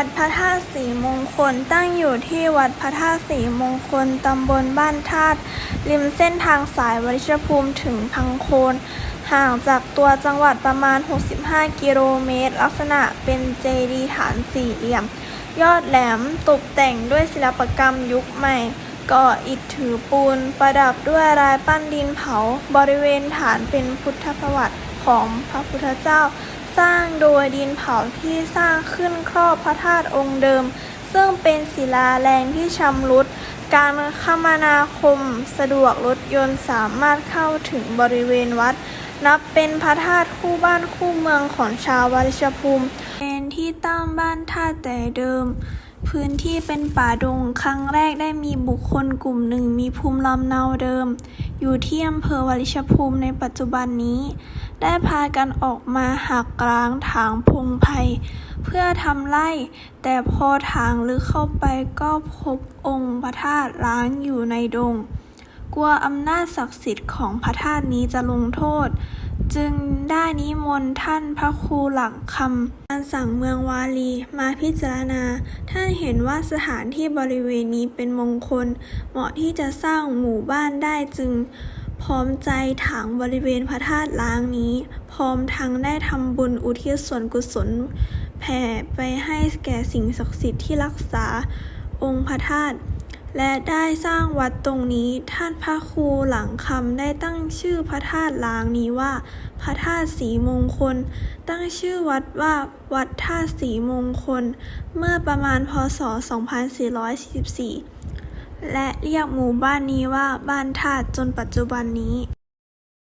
วัดพระธาตุสีมงคลตั้งอยู่ที่วัดพระธาตุสีมงคล ตำบลบ้านธาตุริมเส้นทางสายวริชภูมิถึงพังโคน ห่างจากตัวจังหวัดประมาณ 65 กิโลเมตร ลักษณะเป็นเจดีย์ฐานสี่เหลี่ยม ยอดแหลมตกแต่งด้วยศิลปกรรมยุคใหม่ก่ออิฐถือปูน ประดับด้วยลายปั้นดินเผา บริเวณฐานเป็นพุทธประวัติของพระพุทธเจ้า สร้างโดยดินเผาที่สร้างขึ้นครอบพระธาตุองค์เดิม ซึ่งเป็นศิลาแรงที่ชำรุด การคมนาคมสะดวกรถยนต์สามารถเข้าถึงบริเวณวัด นับเป็นพระธาตุคู่บ้านคู่เมืองของชาววัชภูมิ เป็นที่ตั้งบ้านท่าแต่เดิม พื้นที่เป็นป่าดง ครั้งแรกได้มีบุคคลกลุ่มหนึ่งมีภูมิลำเนาเดิม อยู่ที่อำเภอวาริชภูมิในปัจจุบันนี้ ได้พากันออกมาหักล้างถางพงไผ่เพื่อทำไร่ แต่พอถางลึกเข้าไปก็พบองค์พระธาตุล้างอยู่ในดง กลัวอำนาจศักดิ์สิทธิ์ของพระธาตุนี้จะลงโทษ จึงได้นิมนต์ท่านพระครูหลังคำการสั่งเมืองวาลีมาพิจารณา ท่านเห็นว่าสถานที่บริเวณนี้เป็นมงคล เหมาะที่จะสร้างหมู่บ้านได้จึง พร้อมใจถางบริเวณพระธาตุล้างนี้ พร้อมทั้งได้ทำบุญอุทิศส่วนกุศล แผ่ไปให้แก่สิ่งศักดิ์สิทธิ์ที่รักษาองค์พระธาตุ และได้สร้างวัดตรงนี้ท่านพระครูหลังคำได้ตั้งชื่อพระธาตุล้างนี้ว่า พระธาตุสีมงคล ตั้งชื่อวัดว่าวัดธาตุสีมงคล เมื่อประมาณพศ 2444 และเรียกหมู่บ้านนี้ว่าบ้านธาตุจนปัจจุบันนี้